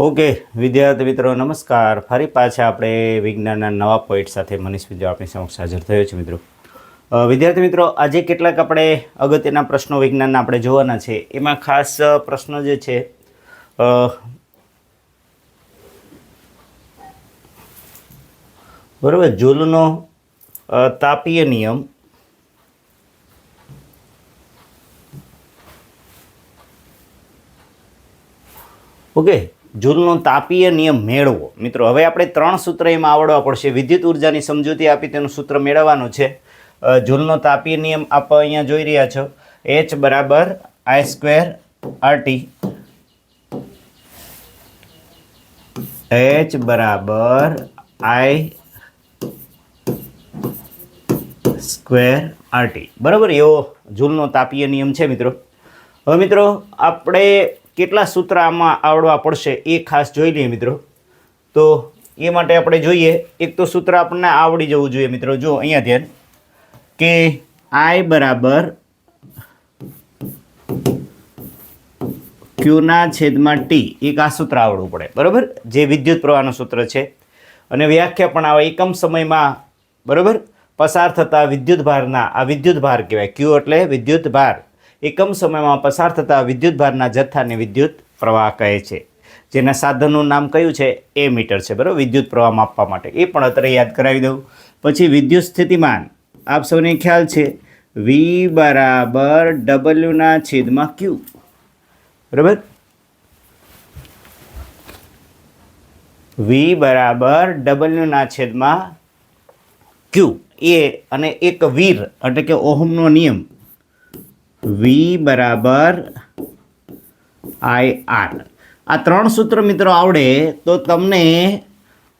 Okay, વિદ્યાર્થી મિત્રો, નમસ્કાર. ફરી પાછા આપણે વિજ્ઞાનના નવા પોઈન્ટ સાથે મનીષ વિદ્યા આપણી સમક્ષ હાજર થયો છે, મિત્રો. વિદ્યાર્થી મિત્રો, આજે કેટલાક આપણે અગત્યના પ્રશ્નો વિજ્ઞાનના આપણે જોવાના છે. એમાં ખાસ પ્રશ્નો જે છે બરોબર, જૂલનો તાપીય નિયમ, ઓકે જૂલનો તાપીય નિયમ મેળવો. મિત્રો, હવે આપણે ત્રણ સૂત્ર એમાં આવડવા પડશે. વિદ્યુત ઉર્જાની સમજૂતી આપી તેનું સૂત્ર મેળવવાનું છે. જૂલનો તાપીય નિયમ આપ અહીંયા જોઈ રહ્યા છો. એચ બરાબર આઈ સ્ક્વેર આરટી એચ બરાબર આઈ સ્ક્વેર આરટી બરાબર? એવો જૂલનો તાપીય નિયમ છે, મિત્રો. હવે મિત્રો, આપણે કેટલા સૂત્ર આમાં આવડવા પડશે એ ખાસ જોઈ લઈએ મિત્રો. તો એ માટે આપણે જોઈએ, એક તો સૂત્ર આપણને આવડી જવું જોઈએ મિત્રો. જો અહીંયા ધ્યાન. કે આઈ બરાબર ક્યુના છેદમાં ટી. એક આ સૂત્ર આવડવું પડે. બરાબર? જે વિદ્યુત પ્રવાહનું સૂત્ર છે. અને વ્યાખ્યા પણ આવે એકમ સમયમાં, બરાબર? પસાર થતા વિદ્યુત ભારના, આ વિદ્યુત ભાર કહેવાય. ક્યુ એટલે વિદ્યુત ભાર. એકમ સમયમાં પસાર થતા વિદ્યુત ભારના જથ્થાને વિદ્યુત પ્રવાહ કહે છે. જેના સાધનનું નામ કયું છે? એ મીટર છે, બરાબર? વિદ્યુત પ્રવાહ માપવા માટે. એ પણ અત્યારે યાદ કરાવી દઉં. પછી વિદ્યુત સ્થિતિમાન. આપ સૌને ખ્યાલ છે. વી બરાબર ડબલ્યુના છેદમાં ક્યુ બરાબર? વી બરાબર ડબલ્યુના છેદમાં ક્યુ એ અને એક વીર, એટલે કે ઓહમનો નિયમ. વી બરાબર આઈ આર આ ત્રણ સૂત્ર મિત્રો આવડે તો તમને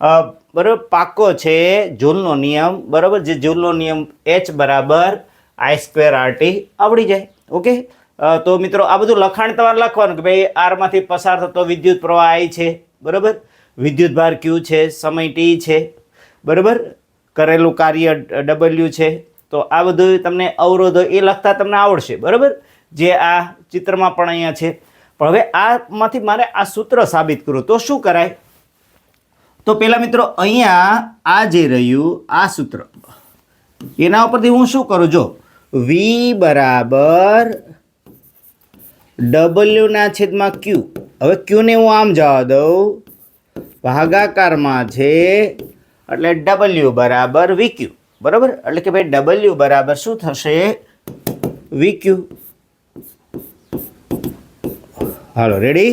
બરાબર પાક્કો છે જૂલનો નિયમ, બરાબર, જે જૂલનો નિયમ એચ બરાબર આઈ સ્ક્વેર આરટી આવડી જાય, ઓકે? તો મિત્રો આ બધું લખાણ તમારે લખવાનું કે ભાઈ આરમાંથી પસાર થતો વિદ્યુત પ્રવાહ આઈ છે, બરાબર? વિદ્યુત ભાર ક્યુ છે, સમય ટી છે, બરાબર? કરેલું કાર્ય ડબલ્યુ છે તો આ બધું તમને અવરોધો એ લખતા તમને આવડશે, બરાબર? જે આ ચિત્રમાં પણ અહીંયા છે. પણ હવે આમાંથી મારે આ સૂત્ર સાબિત કરવું. તો શું કરાય? તો પહેલાં મિત્રો, અહીંયા આ જે રહ્યું, આ સૂત્ર. એના ઉપરથી હું શું કરું? જો વી બરાબર ડબલ્યુના છેદમાં ક્યુ હવે ક્યુને હું આમ જવા દઉં. ભાગાકારમાં છે એટલે ડબલ્યુ બરાબર વીક્યુ બરાબર? એટલે કે ભાઈ ડબલ્યુ બરાબર શું થશે? વીક્યુ હાલો રેડી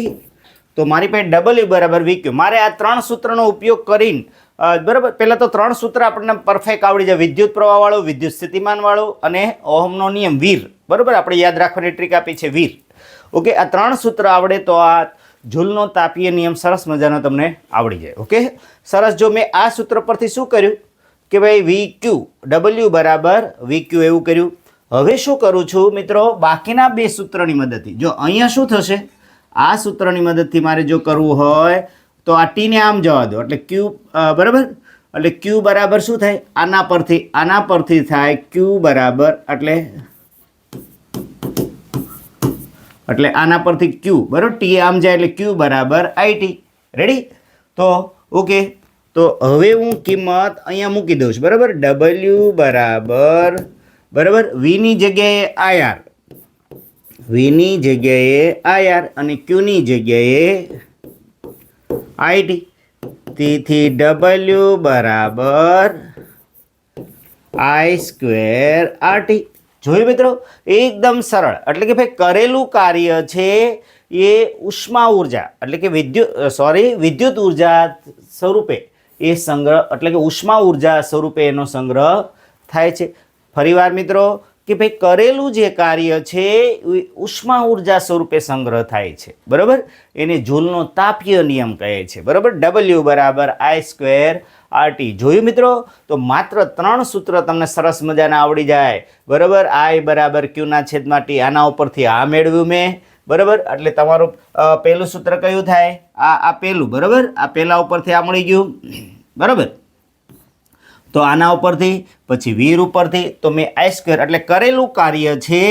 તો મારી પાસે ડબલ્યુ બરાબર વીક્યુ મારે આ ત્રણ સૂત્રનો ઉપયોગ કરીને બરાબર? પહેલાં તો ત્રણ સૂત્ર આપણને પરફેક્ટ આવડી જાય. વિદ્યુત પ્રવાહવાળું, વિદ્યુત સ્થિતિમાનવાળું અને ઓહમનો નિયમ, વીર. બરાબર? આપણે યાદ રાખવાની ટ્રીક આપી છે, વીર. ઓકે? આ ત્રણ સૂત્ર આવડે તો આ ઝૂલનો તાપીય નિયમ સરસ મજાનો તમને આવડી જાય. ઓકે? સરસ. જો મેં આ સૂત્ર પરથી શું કર્યું? કે ભાઈ વી ક્યુ ડબલ્યુ બરાબર, વી ક્યુ એવું કર્યું. હવે શું કરું છું મિત્રો? બાકીના બે સૂત્રની મદદથી. જો અહીંયા શું થશે? આ સૂત્રની મદદથી મારે જો કરવું હોય, તો આ ટીને આમ જવા દો. એટલે ક્યુ બરાબર? એટલે ક્યુ બરાબર શું થાય? આના પરથી આના પરથી થાય ક્યુ બરાબર, એટલે એટલે આના પરથી ક્યુ, બરાબર? ટી આમ જાય એટલે ક્યુ બરાબર આઈટી રેડી તો, ઓકે. તો હવે હું કિંમત અહીંયા મૂકી દઉં છું. બરાબર? ડબલ્યુ બરાબર. બરાબર? વીની જગ્યાએ આયાર વીની જગ્યાએ આયાર અને ક્યુની જગ્યાએ આઈટી તેથી ડબલ્યુ બરાબર આઈ સ્ક્વેર આરટી જોયું મિત્રો? એકદમ સરળ. એટલે કે ભાઈ કરેલું કાર્ય છે એ ઉષ્મા ઊર્જા, એટલે કે વિદ્યુત સોરી વિદ્યુત ઊર્જા સ્વરૂપે. એ સંગ્રહ, એટલે કે ઉષ્મા ઊર્જા સ્વરૂપે એનો સંગ્રહ થાય છે. ફરીવાર મિત્રો, કે ભાઈ કરેલું જે કાર્ય છે, એ ઉષ્મા ઊર્જા સ્વરૂપે સંગ્રહ થાય છે. બરાબર? એને જૂલનો તાપીય નિયમ કહે છે. બરાબર? ડબલ્યુ બરાબર આઈ સ્ક્વેર આરટી જોયું મિત્રો? તો માત્ર ત્રણ સૂત્ર તમને સરસ મજાના આવડી જાય. બરાબર? આઈ બરાબર ક્યુના છેદમાં ટી આના ઉપરથી આ મેળવ્યું મેં. બરાબર? એટલે તમારું પહેલું સૂત્ર કયું થાય? આ આ પહેલું, બરાબર? આ પહેલા ઉપરથી આ મળી ગયું. બરાબર? તો આના ઉપરથી, પછી વીર ઉપરથી, તો મેં આઈ સ્ક્વેર એટલે કરેલું કાર્ય છે,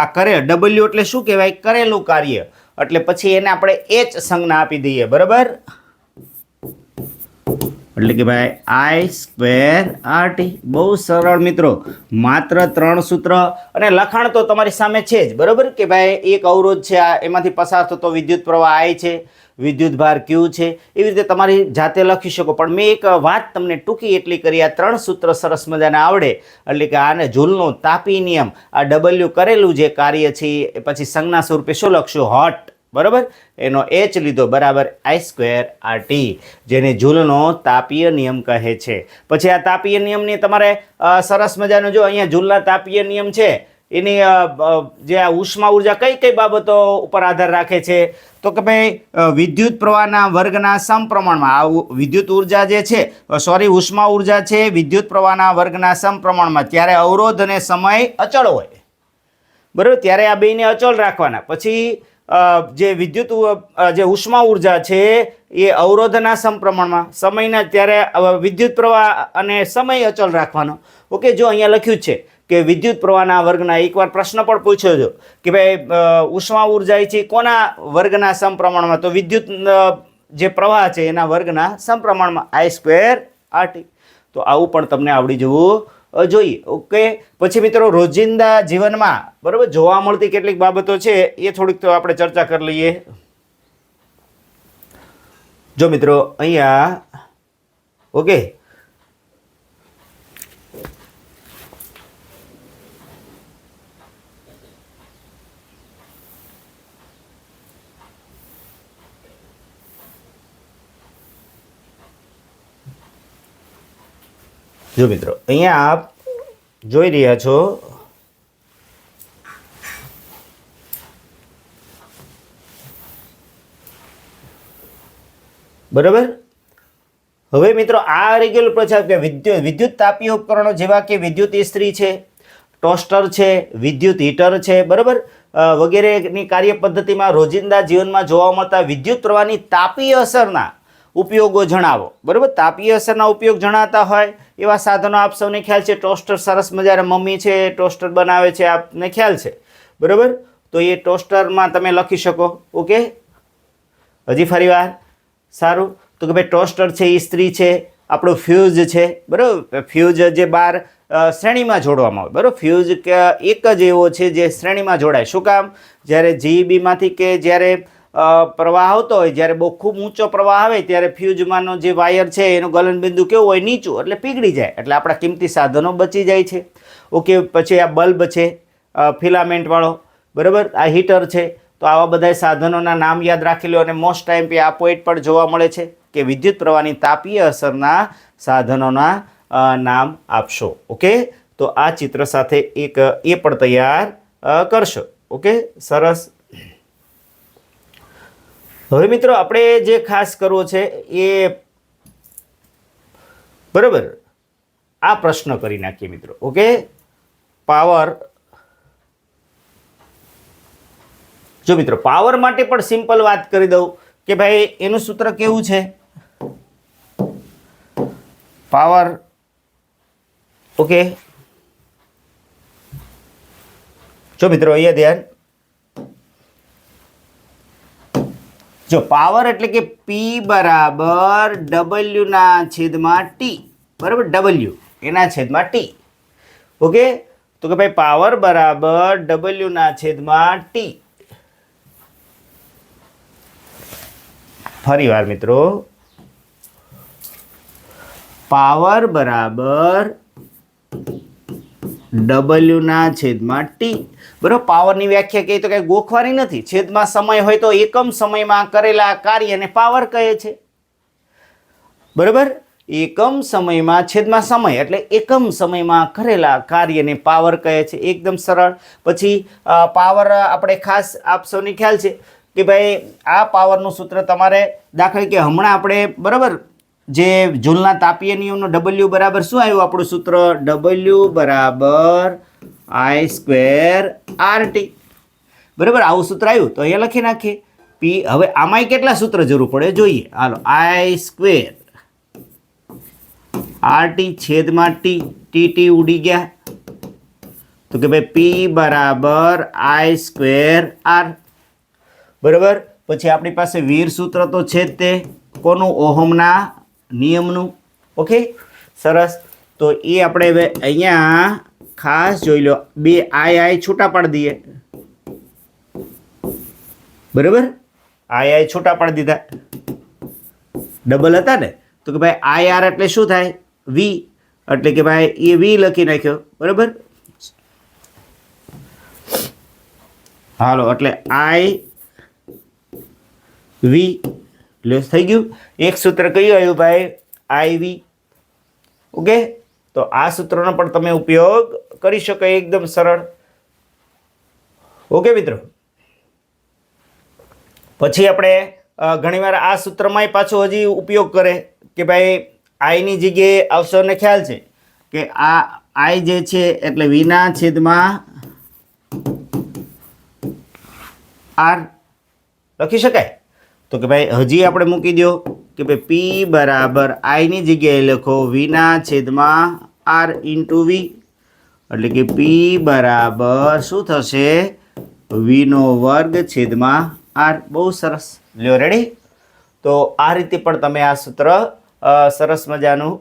આ કરે ડબલ્યુ એટલે શું કહેવાય? કરેલું કાર્ય. એટલે પછી એને આપણે એચ સંજ્ઞા આપી દઈએ, બરાબર? એટલે કે ભાઈ આઈ સ્ક્વેર આર ટી બહુ સરળ મિત્રો. માત્ર ત્રણ સૂત્ર અને લખાણ તો તમારી સામે છે જ. બરાબર? કે ભાઈ એક અવરોધ છે, આ એમાંથી પસાર થતો વિદ્યુત પ્રવાહ આઈ છે, વિદ્યુત ભાર ક્યુ છે. એવી રીતે તમારી જાતે લખી શકો. પણ મેં એક વાત તમને ટૂંકી એટલી કરી. આ ત્રણ સૂત્ર સરસ મજાના આવડે. એટલે કે આને ઝૂલનો તાપી નિયમ. આ ડબલ્યુ કરેલું જે કાર્ય છે, એ પછી સંજ્ઞા સ્વરૂપે શું લખશું? હોટ બરાબર? એનો એચ લીધો, બરાબર આઈ સ્ક્વેર આર ટી જેને ઝૂલનો તાપીય નિયમ કહે છે. પછી આ તાપીય નિયમની તમારે સરસ મજાનો જો અહીંયા ઝૂલના તાપીય નિયમ છે, એની જે આ ઉષ્મા ઊર્જા કઈ કઈ બાબતો ઉપર આધાર રાખે છે? તો કે ભાઈ વિદ્યુત પ્રવાહના વર્ગના સમપ્રમાણમાં, આ વિદ્યુત ઊર્જા જે છે સોરી ઉષ્મા ઊર્જા છે, વિદ્યુત પ્રવાહના વર્ગના સમપ્રમાણમાં, ત્યારે અવરોધ અને સમય અચળ હોય. બરાબર? ત્યારે આ બેને અચળ રાખવાના. પછી જે વિદ્યુત જે ઉષ્મા ઊર્જા છે, એ અવરોધના સમપ્રમાણમાં, સમયના ત્યારે વિદ્યુત પ્રવાહ અને સમય અચલ રાખવાનો. ઓકે, જો અહીંયા લખ્યું છે કે વિદ્યુત પ્રવાહના વર્ગના એકવાર પ્રશ્ન પણ પૂછ્યો છો કે ભાઈ ઉષ્મા ઊર્જા છે કોના વર્ગના સમપ્રમાણમાં? તો વિદ્યુત જે પ્રવાહ છે એના વર્ગના સમપ્રમાણમાં આઈ સ્ક્વેર આરટી તો આવું પણ તમને આવડી જવું જોઈએ ઓકે? પછી મિત્રો, રોજિંદા જીવનમાં, બરાબર, જોવા મળતી કેટલીક બાબતો છે, એ થોડીક તો આપણે ચર્ચા કરી લઈએ. જો મિત્રો, અહીંયા, ઓકે? જો મિત્રો, અહીંયા આપ જોઈ રહ્યા છો બરાબર? હવે મિત્રો, આ રેગ્યુલર પ્રચાર કે વિદ્યુત વિદ્યુત તાપીય ઉપકરણો જેવા કે વિદ્યુત ઇસ્ત્રી છે, ટોસ્ટર છે, વિદ્યુત હીટર છે, બરાબર? વગેરેની કાર્ય પદ્ધતિમાં રોજિંદા જીવનમાં જોવા મળતા વિદ્યુત પ્રવાહની તાપીય અસરના ઉપયોગો જણાવો. બરાબર? તાપીય અસરના ઉપયોગ જણાતા હોય એવા સાધનો આપ સૌને ખ્યાલ છે. ટોસ્ટર સરસ મજાના મમ્મી છે, ટોસ્ટર બનાવે છે, આપને ખ્યાલ છે. બરાબર? તો એ ટોસ્ટરમાં તમે લખી શકો. ઓકે? હજી ફરી વાર. સારું? તો કે ભાઈ ટોસ્ટર છે ઇસ્ત્રી છે, આપણું ફ્યુઝ છે. બરાબર? ફ્યુઝ જે બાર શ્રેણીમાં જોડવામાં આવે. બરાબર? ફ્યુઝ એક જ એવો છે જે શ્રેણીમાં જોડાય. શું કામ? જ્યારે જીઈબીમાંથી કે જ્યારે પ્રવાહ આવતો હોય, જ્યારે બહુ ખૂબ ઊંચો પ્રવાહ આવે, ત્યારે ફ્યુઝમાંનો જે વાયર છે, એનું ગલનબિંદુ કેવું હોય, નીચું, એટલે પીગળી જાય. એટલે આપણા કિંમતી સાધનો બચી જાય છે. ઓકે, પછી આ બલ્બ છે ફિલામેન્ટવાળો બરાબર? આ હીટર છે. તો આવા બધા સાધનોના નામ યાદ રાખી લો અને મોસ્ટ ટાઈમ પે આ પોઈન્ટ પણ જોવા મળે છે કે વિદ્યુત પ્રવાહની તાપીય અસરના સાધનોના નામ આપશો. ઓકે? તો આ ચિત્ર સાથે એક, એ પણ તૈયાર કરશો. ઓકે? સરસ. હવે મિત્રો, આપણે જે ખાસ કરવો છે એ બરાબર, આ પ્રશ્ન કરી નાખીએ મિત્રો, ઓકે? પાવર, જો મિત્રો, પાવર માટે પણ સિમ્પલ વાત કરી દઉં કે ભાઈ, એનું સૂત્ર કેવું છે? Power, okay? જો મિત્રો, અહીંયા ધ્યાન. જો પાવર એટલે કે પી બરાબર ડબલ્યુના છેદમાં ટી બરાબર? ડબલ્યુ એના છેદમાં ટી ઓકે તો કે ભાઈ પાવર બરાબર ડબલ્યુના છેદમાં ટી ફરી વાર મિત્રો. પાવર બરાબર ડબલ્યુના છેદમાં ટી બરાબર? પાવરની વ્યાખ્યા કહે તો કંઈ ગોખવાની નથી. છેદમાં સમય હોય તો એકમ સમયમાં કરેલા કાર્યને પાવર કહે છે. બરાબર? એકમ સમયમાં છેદમાં સમય એટલે એકમ સમયમાં કરેલા કાર્યને પાવર કહે છે. એકદમ સરળ. પછી પાવર આપણે ખાસ આપ સૌને ખ્યાલ છે કે ભાઈ, આ પાવરનું સૂત્ર તમારે દાખલા કે હમણાં આપણે બરાબર જે જૂલના તાપીય નિયમનો ડબલ્યુ બરાબર શું આવ્યું? આપણું સૂત્ર ડબલ્યુ બરાબર આઈ સ્ક્વેર આર ટી બરાબર? આવું સૂત્ર આવ્યું? તો અહીંયા લખી નાખીએ. પી હવે આમાંય કેટલા સૂત્ર જરૂર પડે? જોઈએ. હાલો. આઈ સ્ક્વેર આર ટી છેદમાં ટી ટી ટી ઉડી ગયા. તો કે ભાઈ પી બરાબર આઈ સ્ક્વેર આર બરાબર? પછી આપણી પાસે વીર સૂત્ર તો છે તે. કોનું? ઓહમના નિયમનું. ઓકે? સરસ. તો એ આપણે હવે અહીંયા ખાસ જોઈ લો. બે આય આય છૂટા પાડી દઈએ. બરાબર? આય આય છૂટા પાડી દીધા. ડબલ હતા ને? તો કે ભાઈ આઈ આર એટલે શું થાય? વી. એટલે કે ભાઈ એ વી લખી નાખ્યો. બરાબર? હાલો, એટલે આઈ, વી એટલે થઈ ગયું. એક સૂત્ર કયું આવ્યું ભાઈ? આઈવી ઓકે તો આ સૂત્રનો પણ તમે ઉપયોગ કરી શકો એકદમ સરળ. ઓકે મિત્રો? પછી આપણે ઘણીવાર આ સૂત્રમાંય પાછો હજી ઉપયોગ કરે કે ભાઈ આઈની જગ્યાએ અવસરને ખ્યાલ છે કે આ આઈ જે છે એટલે વિના છેદમાં આર લખી શકાય? તો કે ભાઈ, હજી આપણે મૂકી દો કે ભાઈ પી બરાબર આઈની જગ્યાએ લખો વિના છેદમાં આર ઇન્ટુ વી એટલે કે પી બરાબર શું થશે? વીનો વર્ગ છેદમાં આર બહુ સરસ. લ્યો રેડી તો આ રીતે પણ તમે આ સૂત્ર સરસ મજાનું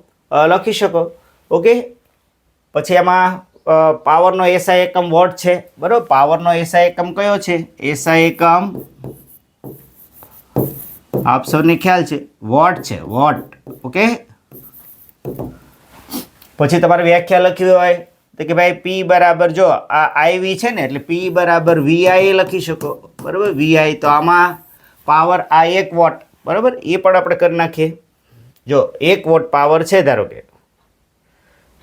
લખી શકો. ઓકે પછી એમાં પાવરનો એસઆઈ એકમ વોટ છે. બરાબર? પાવરનો એસઆઈ એકમ કયો છે? એસઆઈ એકમ આપ સૌને ખ્યાલ છે, વોટ છે, વોટ, ઓકે? પછી તમારે વ્યાખ્યા લખવી હોય તો કે ભાઈ, પી બરાબર, જો આ આઈવી છે ને, એટલે પી બરાબર વીઆઈ લખી શકો, બરાબર? વીઆઈ તો આમાં પાવર આ એક વોટ બરાબર? એ પણ આપણે કરી નાખીએ. જો, એક વોટ પાવર છે, ધારો કે.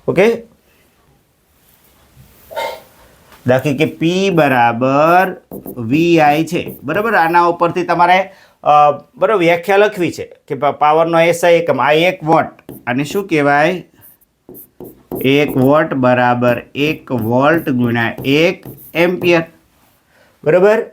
ઓકે? દાખલ કે પી બરાબર વીઆઈ છે, બરાબર? આના ઉપરથી તમારે બરાબર, વ્યાખ્યા લખવી છે કે પાવરનો એસઆઈ એકમ આ એક વોટ. અને શું કહેવાય? એક વોટ બરાબર એક વોલ્ટ ગુણ્યા એક એમ્પિયર. બરાબર?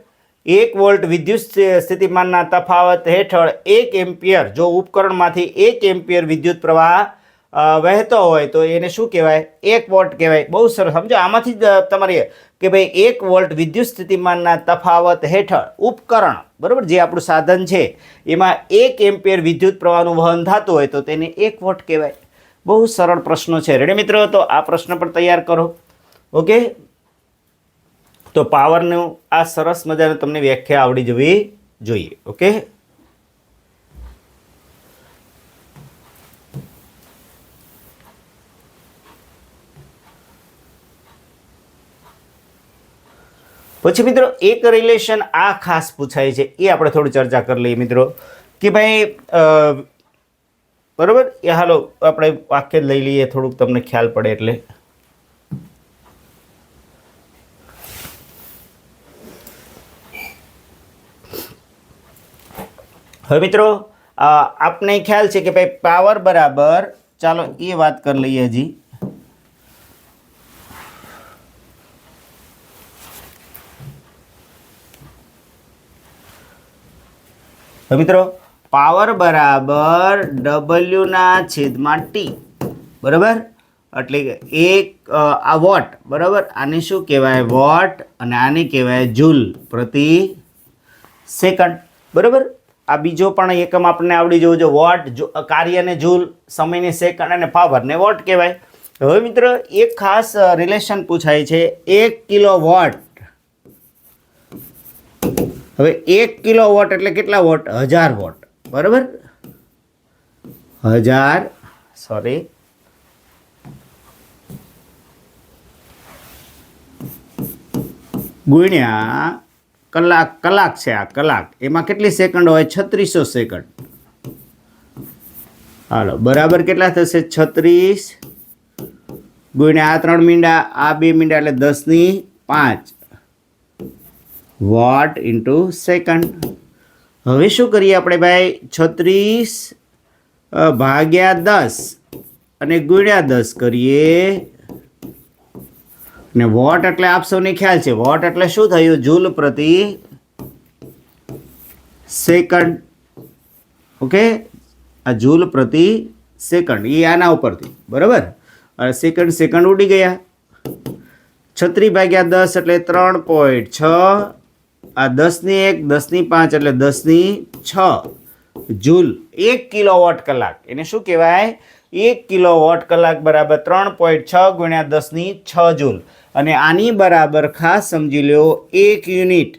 એક વોલ્ટ વિદ્યુત સ્થિ- સ્થિતિમાનના તફાવત હેઠળ એક એમ્પિયર, જો ઉપકરણમાંથી એક એમ્પિયર વિદ્યુત પ્રવાહ વહેતો હોય તો એને શું કહેવાય? એક વોટ કહેવાય. બહુ સરસ. સમજો, આમાંથી જ તમારી કે ભાઈ એક વોલ્ટ વિદ્યુત સ્થિતિમાનના તફાવત હેઠળ ઉપકરણ, બરાબર, જે આપણું સાધન છે, એમાં એક એમ્પિયર વિદ્યુત પ્રવાહનું વહન થતું હોય તો તેને એક વોટ કહેવાય. બહુ સરળ પ્રશ્નો છે. રેડી મિત્રો? તો આ પ્રશ્ન પણ તૈયાર કરો. ઓકે? તો પાવરનું આ સરસ મજાનું તમને વ્યાખ્યા આવડી જવી જોઈએ. ઓકે? પછી મિત્રો, એક રિલેશન આ ખાસ પૂછાય છે, એ આપણે થોડી ચર્ચા કરી લઈએ મિત્રો. કે ભાઈ બરાબર? એ હાલો, આપણે વાક્ય લઈ લઈએ, થોડુંક તમને ખ્યાલ પડે એટલે. હવે મિત્રો આપને ખ્યાલ છે કે ભાઈ પાવર બરાબર, ચાલો, એ વાત કરી લઈએ હજી. હવે મિત્રો, પાવર બરાબર ડબલ્યુના છેદમાં ટી બરાબર? એટલે એક આ વોટ, બરાબર? આને શું કહેવાય? વોટ અને આને કહેવાય જૂલ પ્રતિ સેકન્ડ. બરાબર? આ બીજો પણ એકમ આપણને આવડી જવું જો વોટ કાર્યને જૂલ સમયને સેકન્ડ અને પાવરને વોટ કહેવાય. હવે મિત્ર, એક ખાસ રિલેશન પૂછાય છે. એક કિલો વોટ હવે એક કિલો વોટ એટલે કેટલા વોટ? હજાર વોટ. બરાબર? હજાર સોરી ગુણ્યા કલાક કલાક છે આ, કલાક. એમાં કેટલી સેકન્ડ હોય? છત્રીસો સેકન્ડ. હાલો, બરાબર કેટલા થશે? છત્રીસ ગુણ્યા આ ત્રણ મીંડા, આ બે મીંડા એટલે દસની પાંચ. વોટ ઇન્ટુ સેકન્ડ હવે શું કરીએ આપણે ભાઈ? છત્રીસ ભાગ્યા દસ અને ગુણ્યા દસ કરીએ. ને વોટ એટલે આપ સૌને ખ્યાલ છે. વોટ એટલે શું થયું? જૂલ પ્રતિ સેકન્ડ ઓકે આ જૂલ પ્રતિ સેકન્ડ એ આના ઉપરથી. બરાબર? સેકન્ડ સેકન્ડ ઉડી ગયા. છત્રી ભાગ્યા દસ એટલે ત્રણ પોઈન્ટ છ. આ દસની એક, દસની પાંચ એટલે દસની છ. જૂલ એક કિલોવોટ કલાક. એને શું કહેવાય? એક કિલોવોટ કલાક બરાબર ત્રણ પોઈન્ટ છ ગુણ્યા દસની છ જૂલ. અને આની બરાબર ખાસ સમજી લો એક યુનિટ.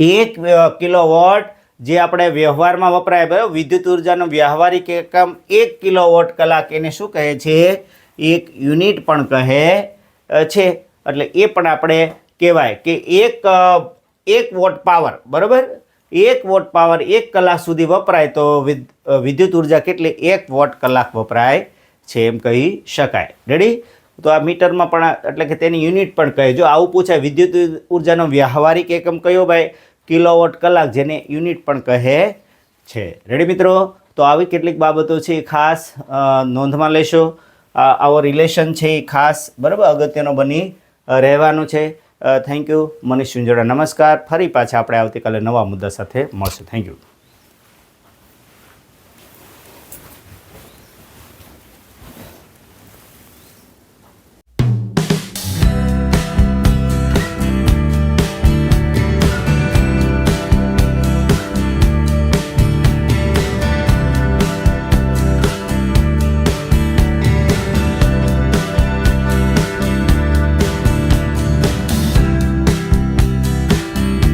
એક કિલોવોટ જે આપણે વ્યવહારમાં વપરાય, બરાબર? વિદ્યુત ઉર્જાનો વ્યવહારિક એકમ એક કિલોવોટ કલાક એને શું કહે છે? એક યુનિટ પણ કહે છે. એટલે એ પણ આપણે કહેવાય કે એક એક વોટ પાવર, બરાબર? એક વોટ પાવર એક કલાક સુધી વપરાય તો વિદ- વિદ્યુત ઊર્જા કેટલી? એક વોટ કલાક વપરાય છે એમ કહી શકાય. રેડી તો આ મીટરમાં પણ, એટલે કે તેની યુનિટ પણ કહે. જો આવું પૂછાય, વિદ્યુત ઉર્જાનો વ્યવહારિક એકમ કયો ભાઈ? કિલોવોટ કલાક, જેને યુનિટ પણ કહે છે. રેડી મિત્રો? તો આવી કેટલીક બાબતો છે એ ખાસ નોંધમાં લેશો. આવો રિલેશન છે એ ખાસ, બરાબર? અગત્યનો બની રહેવાનું છે. થેન્ક યુ મનીષ સુંજોડા નમસ્કાર. ફરી પાછા આપણે આવતીકાલે નવા મુદ્દા સાથે મળશું. Thank you